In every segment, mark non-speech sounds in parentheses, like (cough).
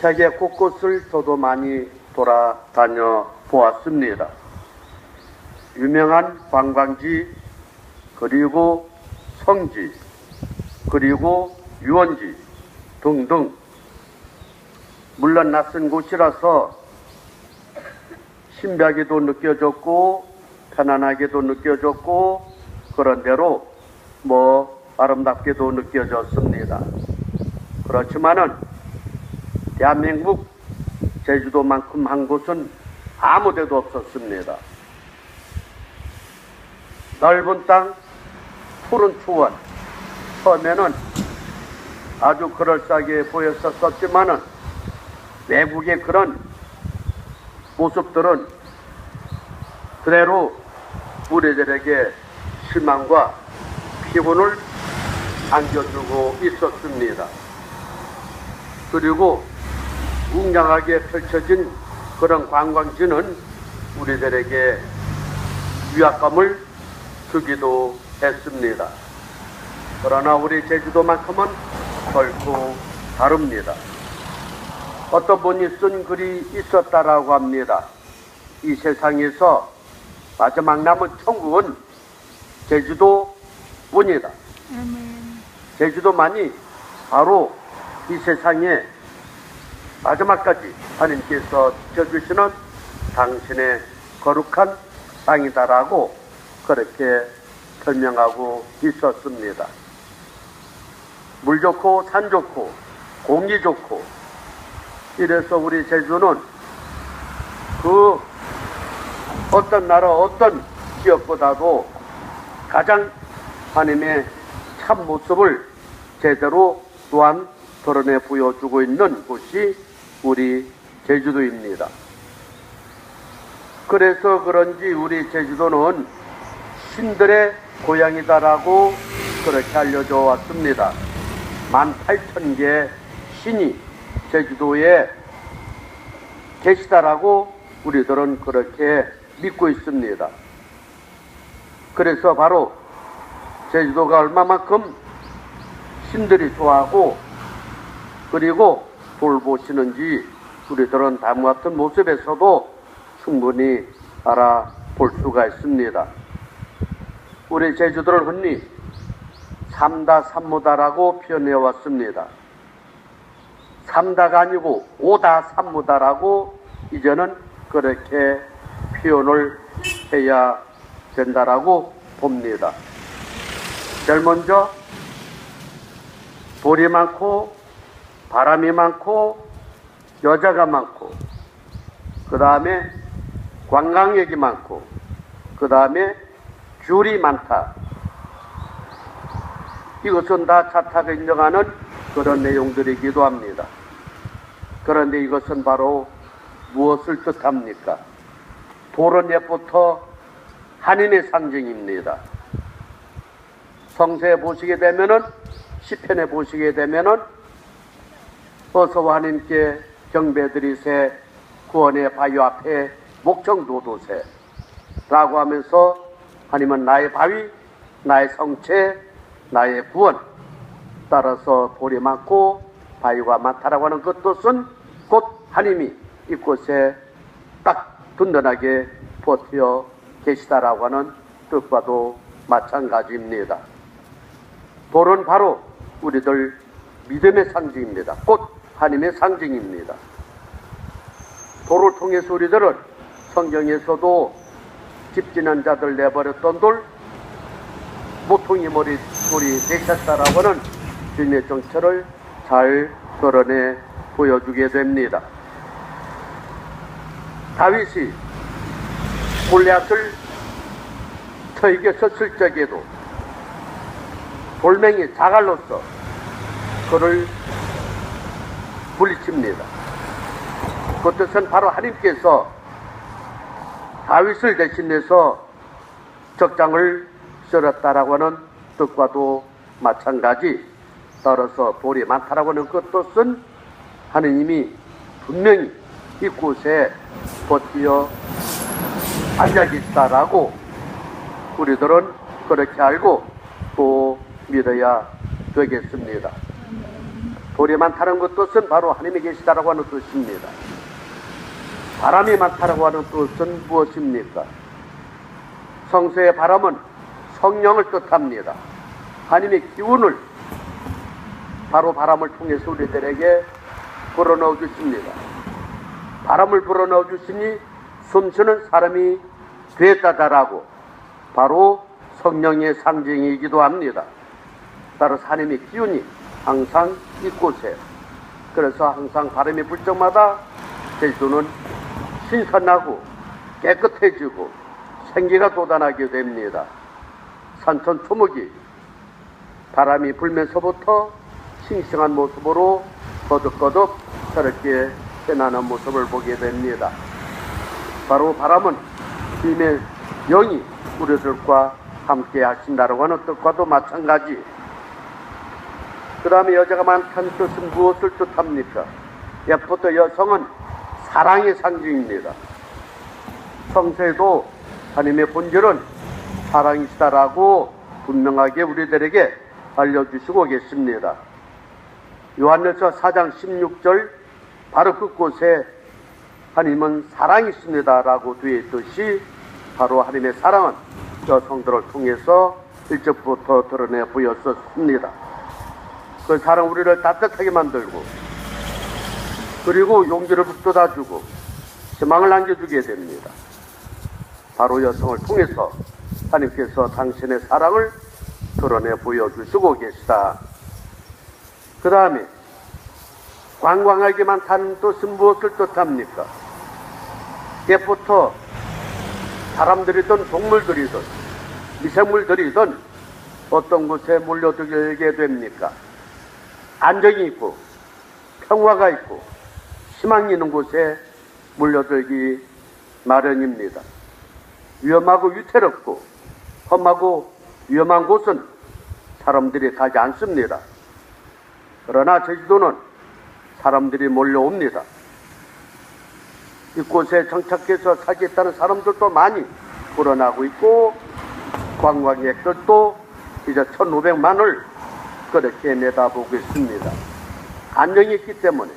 세계 곳곳을 저도 많이 돌아다녀 보았습니다. 유명한 관광지, 그리고 성지, 그리고 유원지 등등. 물론 낯선 곳이라서 신비하게도 느껴졌고, 편안하게도 느껴졌고, 그런 대로 뭐 아름답게도 느껴졌습니다. 그렇지만은 대한민국 제주도만큼 한 곳은 아무 데도 없었습니다. 넓은 땅, 푸른 초원. 처음에는 아주 그럴싸하게 보였었지만은 외국의 그런 모습들은 그대로 우리들에게 실망과 피곤을 안겨주고 있었습니다. 그리고 웅장하게 펼쳐진 그런 관광지는 우리들에게 위압감을 주기도 했습니다. 그러나 우리 제주도만큼은 결코 다릅니다. 어떤 분이 쓴 글이 있었다라고 합니다. 이 세상에서 마지막 남은 천국은 제주도 뿐이다. 제주도만이 바로 이 세상에 마지막까지 하나님께서 지켜주시는 당신의 거룩한 땅이다라고 그렇게 설명하고 있었습니다. 물 좋고 산 좋고 공기 좋고 이래서 우리 제주는 그 어떤 나라 어떤 지역보다도 가장 하나님의 참 모습을 제대로 또한 드러내 보여주고 있는 곳이 우리 제주도입니다. 그래서 그런지 우리 제주도는 신들의 고향이다라고 그렇게 알려져 왔습니다. 18,000개 신이 제주도에 계시다라고 우리들은 그렇게 믿고 있습니다. 그래서 바로 제주도가 얼마만큼 신들이 좋아하고 그리고 돌보시는지 우리들은 다음과 같은 모습에서도 충분히 알아볼 수가 있습니다. 우리 제주도를 흔히 삼다 삼무다라고 표현해 왔습니다. 삼다가 아니고 오다 삼무다라고 이제는 그렇게 표현을 해야 된다라고 봅니다. 제일 먼저 돌이 많고 바람이 많고 여자가 많고 그 다음에 관광객이 많고 그 다음에 귤이 많다. 이것은 다 차타가 인정하는 그런 내용들이기도 합니다. 그런데 이것은 바로 무엇을 뜻합니까? 돌은 옛부터 한인의 상징입니다. 성서에 보시게 되면은 시편에 보시게 되면은 어서 하나님께 경배드리세 구원의 바위 앞에 목청도도세 라고 하면서 하나님은 나의 바위 나의 성체 나의 구원 따라서 돌이 많고 바위가 많다라고 하는 그 뜻은 곧 하나님이 이곳에 딱 든든하게 버티어 계시다라고 하는 뜻과도 마찬가지입니다. 돌은 바로 우리들 믿음의 상징입니다. 곧 하나님의 상징입니다. 돌을 통해서 우리들은 성경에서도 집지는 자들 내버렸던 돌, 모퉁이 머리 돌이 되셨다라고 하는 주님의 정체를 잘 드러내 보여주게 됩니다. 다윗이 골리앗을 저에게 섰을 적에도 돌멩이 자갈로서 그를 물리칩니다. 그 뜻은 바로 하나님께서 다윗을 대신해서 적장을 썰었다라고 하는 뜻과도 마찬가지 따라서 돌이 많다라고 하는 그 뜻은 하느님이 분명히 이곳에 버티어 앉아 계시다라고 우리들은 그렇게 알고 또 믿어야 되겠습니다. 돌이 많다는 것 뜻은 바로 하나님이 계시다라고 하는 뜻입니다. 바람이 많다라고 하는 뜻은 무엇입니까? 성서의 바람은 성령을 뜻합니다. 하나님의 기운을 바로 바람을 통해서 우리들에게 불어넣어 주십니다. 바람을 불어넣어 주시니 숨쉬는 사람이 되었다라고 바로 성령의 상징이기도 합니다. 따라서 하나님의 기운이 항상 이곳에 그래서 항상 바람이 불 적마다 제주도는 신선하고 깨끗해지고 생기가 돋아나게 됩니다. 산천 초목이 바람이 불면서부터 싱싱한 모습으로 거듭거듭 저렇게 변하는 모습을 보게 됩니다. 바로 바람은 주님의 영이 우리들과 함께 하신다라고 하는 뜻과도 마찬가지. 그 다음에 여자가 많다는 뜻은 무엇을 뜻합니까? 옛부터 여성은 사랑의 상징입니다. 성서에도 하나님의 본질은 사랑이시다라고 분명하게 우리들에게 알려주시고 계십니다. 요한일서 4장 16절 바로 그곳에 하나님은 사랑이십니다라고 되어 있듯이 바로 하나님의 사랑은 여성들을 통해서 일찍부터 드러내 보였었습니다. 그 사랑 우리를 따뜻하게 만들고 그리고 용기를 북돋아주고 희망을 안겨주게 됩니다. 바로 여성을 통해서 하나님께서 당신의 사랑을 드러내 보여주시고 계시다. 그 다음에 관광하게만 타는 뜻은 무엇을 뜻합니까? 옛부터 사람들이든 동물들이든 미생물들이든 어떤 곳에 몰려들게 됩니까? 안정이 있고 평화가 있고 희망이 있는 곳에 몰려들기 마련입니다. 위험하고 위태롭고 험하고 위험한 곳은 사람들이 가지 않습니다. 그러나 제주도는 사람들이 몰려옵니다. 이곳에 정착해서 살겠다는 사람들도 많이 불어나고 있고 관광객들도 이제 1,500만을 그렇게 내다보고 있습니다. 안정이 있기 때문에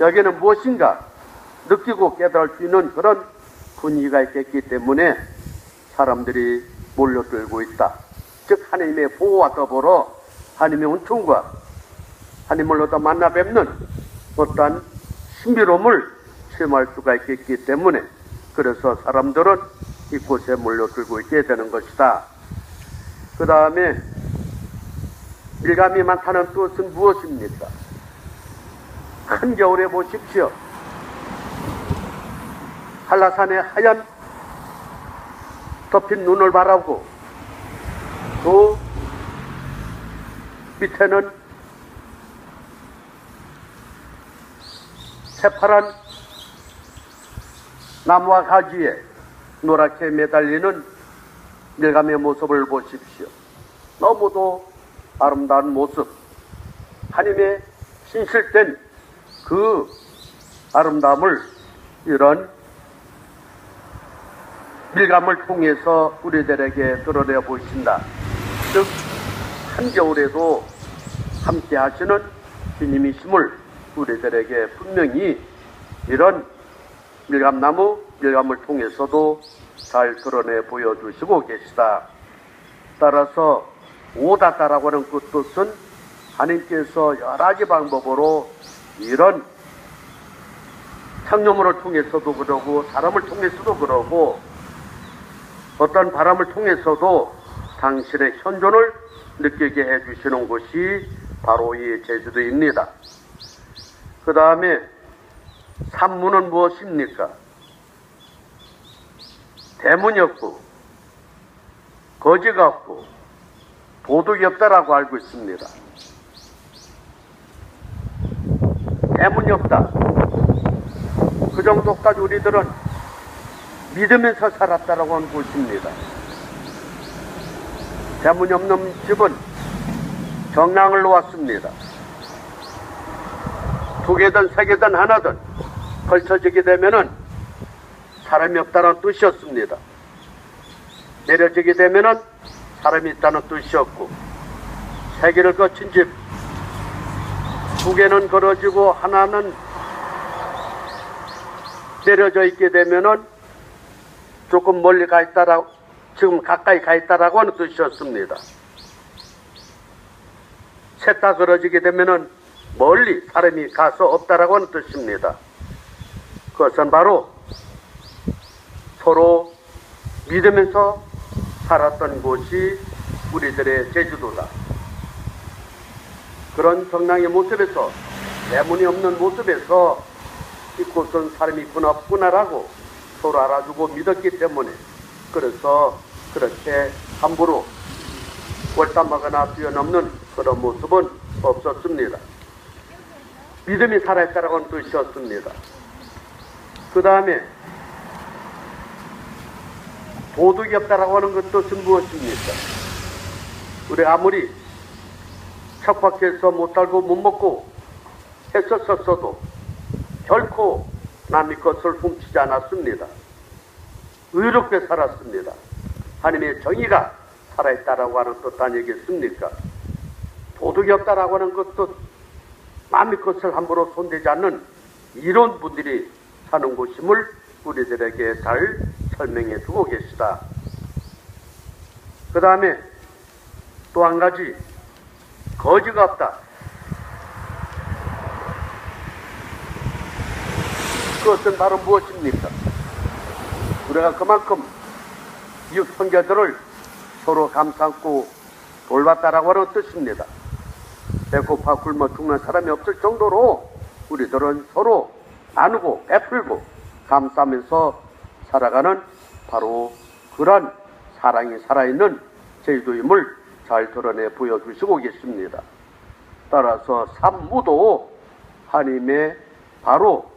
여기는 무엇인가 느끼고 깨달을 수 있는 그런 분위기가 있겠기 때문에 사람들이 몰려들고 있다. 즉 하나님의 보호와 더불어 하나님의 은총과 하나님을 얻어 만나 뵙는 어떠한 신비로움을 체험할 수가 있겠기 때문에 그래서 사람들은 이곳에 몰려들고 있게 되는 것이다. 그 다음에 일감이 많다는 뜻은 무엇입니까? 한겨울에 보십시오. 한라산의 하얀 덮인 눈을 바라고 또 밑에는 새파란 나무와 가지에 노랗게 매달리는 밀감의 모습을 보십시오. 너무도 아름다운 모습, 하나님의 신실된 그 아름다움을 이런 밀감을 통해서 우리들에게 드러내 보신다. 즉, 한겨울에도 함께 하시는 주님이심을 우리들에게 분명히 이런 밀감나무, 밀감을 통해서도 잘 드러내 보여주시고 계시다. 따라서 오다다라고 하는 그 뜻은 하나님께서 여러 가지 방법으로 이런 창조물을 통해서도 그러고 사람을 통해서도 그러고 어떤 바람을 통해서도 당신의 현존을 느끼게 해주시는 곳이 바로 이 제주도입니다. 그 다음에 산문은 무엇입니까? 대문이 없고 거지가 없고 도둑이 없다라고 알고 있습니다. 대문이 없다. 그 정도까지 우리들은 믿으면서 살았다라고 하는 곳입니다. 대문이 없는 집은 정랑을 놓았습니다. 두 개든 세 개든 하나든 걸쳐지게 되면은 사람이 없다는 뜻이었습니다. 내려지게 되면은 사람이 있다는 뜻이었고 세 개를 거친 집 두 개는 걸어지고 하나는 내려져 있게 되면은 조금 멀리 가 있다라 지금 가까이 가 있다라고 하는 뜻이었습니다. 셋다 걸어지게 되면은 멀리 사람이 가서 없다라고 하는 뜻입니다. 그것은 바로 서로 믿으면서 살았던 곳이 우리들의 제주도다. 그런 성랑의 모습에서 대문이 없는 모습에서 이곳은 사람이 있구나 없구나라고 서로 알아주고 믿었기 때문에 그래서 그렇게 함부로 월담하거나 뛰어넘는 그런 모습은 없었습니다. 믿음이 살아있다라고 하는 뜻이었습니다. 그 다음에 도덕이 없다라고 하는 것 뜻은 무엇입니까? 우리 아무리 척박해서 못 살고 못 먹고 했었었어도 결코 남의 것을 훔치지 않았습니다. 의롭게 살았습니다. 하나님의 정의가 살아있다라고 하는 뜻 아니겠습니까? 도덕이 없다라고 하는 것도 남의 것을 함부로 손대지 않는 이런 분들이 사는 곳임을 우리들에게 잘 설명해 주고 계시다. 그 다음에 또 한 가지 거지가 없다. 그것은 바로 무엇입니까? 우리가 그만큼 이웃 형제들을 서로 감싸고 돌봤다라고 하는 뜻입니다. 배고파 굶어 죽는 사람이 없을 정도로 우리들은 서로 나누고 베풀고 감싸면서 살아가는 바로 그런 사랑이 살아있는 제주도임을 잘 드러내 보여주시고 계십니다. 따라서 산무도 하나님의 바로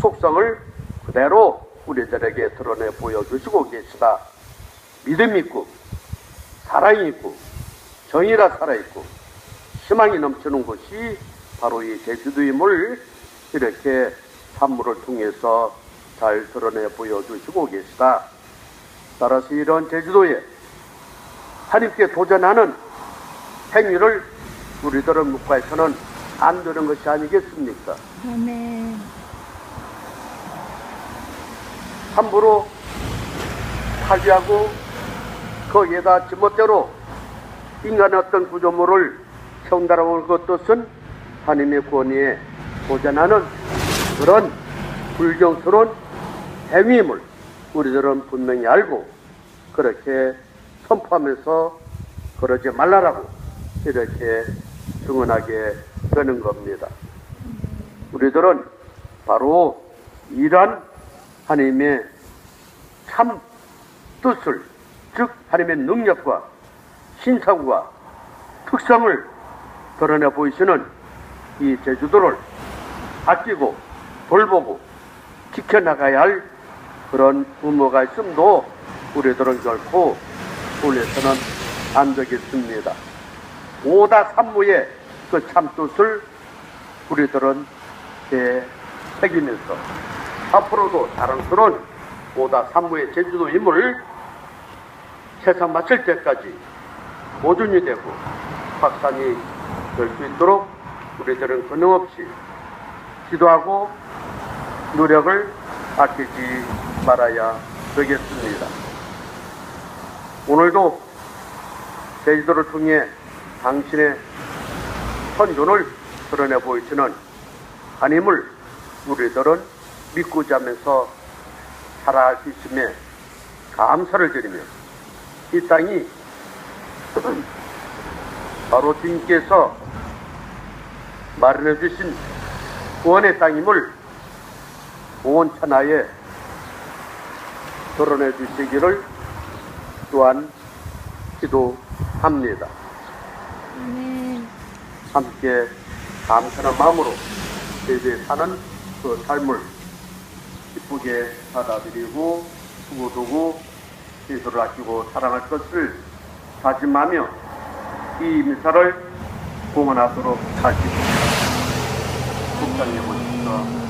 속성을 그대로 우리들에게 드러내 보여주시고 계시다. 믿음이 있고, 사랑이 있고, 정의가 살아있고, 희망이 넘치는 곳이 바로 이 제주도임을 이렇게 산무를 통해서 잘 드러내 보여주시고 계시다. 따라서 이런 제주도에 하나님께 도전하는 행위를 우리들은 묵과에서는 안 되는 것이 아니겠습니까? 아멘. 함부로 타지하고 거기에다 지멋대로 인간의 어떤 구조물을 세운다라고 하는 것뜻은 하나님의 권위에 도전하는 그런 불경스러운 행위임을 우리들은 분명히 알고 그렇게 선포하면서 그러지 말라라고 이렇게 증언하게 되는 겁니다. 우리들은 바로 이러한 하나님의 참 뜻을 즉 하나님의 능력과 신사구와 특성을 드러내 보이시는 이 제주도를 아끼고 돌보고 지켜나가야 할 그런 의무가 있음도 우리들은 결코 돌려서는 안 되겠습니다. 오다 삼무의 그 참뜻을 우리들은 되새기면서 앞으로도 자랑스러운 오다 삼무의 제주도 임을 세상 마칠 때까지 보존이 되고 확산이 될 수 있도록 우리들은 끊임없이 기도하고 노력을 아끼지 말아야 되겠습니다. 오늘도 제주도를 통해 당신의 선존을 드러내 보이시는 하나님을 우리들은 믿고 자 면서 살아갈 수 있음에 감사를 드리며 이 땅이 (clears throat) 바로 주님께서 마련해 주신 구원의 땅임을 온 천하에 드러내 주시기를 또한 기도합니다. 아멘. 함께 감사한 마음으로 제주에 사는 그 삶을 기쁘게 받아들이고 수고두고 예수를 아끼고 사랑할 것을 다짐하며 이 미사를 공헌하도록 하시고 국장님 오셔서